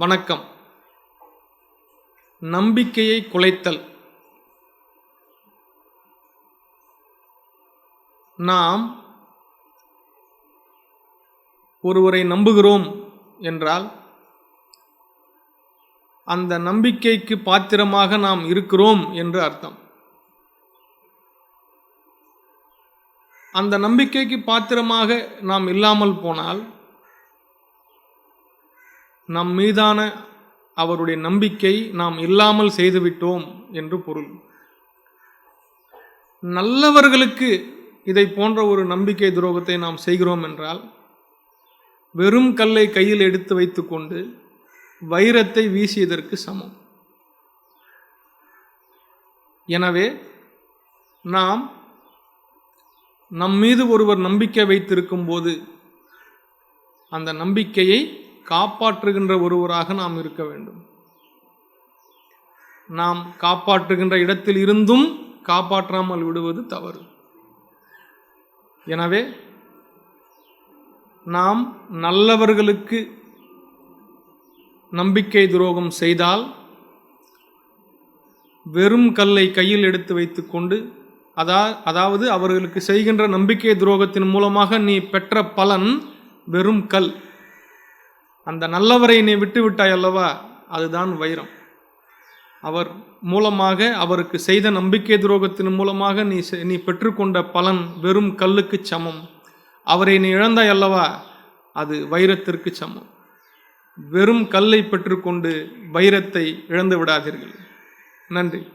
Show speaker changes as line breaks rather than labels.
வணக்கம். நம்பிக்கையை குலைத்தல். நாம் ஒருவரை நம்புகிறோம் என்றால் அந்த நம்பிக்கைக்கு பாத்திரமாக நாம் இருக்கிறோம் என்று அர்த்தம். அந்த நம்பிக்கைக்கு பாத்திரமாக நாம் இல்லாமல் போனால் நம் மீதான அவருடைய நம்பிக்கை நாம் இல்லாமல் செய்துவிட்டோம் என்று பொருள். நல்லவர்களுக்கு இதை போன்ற ஒரு நம்பிக்கை துரோகத்தை நாம் செய்கிறோம் என்றால் வெறும் கல்லை கையில் எடுத்து வைத்துக்கொண்டு வைரத்தை வீசியதற்கு சமம். எனவே நாம் நம் மீது ஒருவர் நம்பிக்கை வைத்திருக்கும் போது அந்த நம்பிக்கையை காப்பாற்றுகின்ற ஒருவராக நாம் இருக்க வேண்டும். நாம் காப்பாற்றுகின்ற இடத்தில் இருந்தும் காப்பாற்றாமல் விடுவது தவறு. எனவே நாம் நல்லவர்களுக்கு நம்பிக்கை துரோகம் செய்தால் வெறும் கல்லை கையில் எடுத்து வைத்துக்கொண்டு அதா அதாவது அவர்களுக்கு செய்கின்ற நம்பிக்கை துரோகத்தின் மூலமாக நீ பெற்ற பலன் வெறும் கல். அந்த நல்லவரை நீ விட்டு விட்டாய் அல்லவா? அதுதான் வைரம். அவர் மூலமாக அவருக்கு செய்த நம்பிக்கை துரோகத்தின் மூலமாக நீ செ- நீ பெற்றுக்கொண்ட பலன் வெறும் கல்லுக்கு சமம். அவரை நீ இழந்தாய் அல்லவா? அது வைரத்திற்கு சமம். வெறும் கல்லை பெற்றுக்கொண்டு வைரத்தை இழந்து விடாதீர்கள். நன்றி.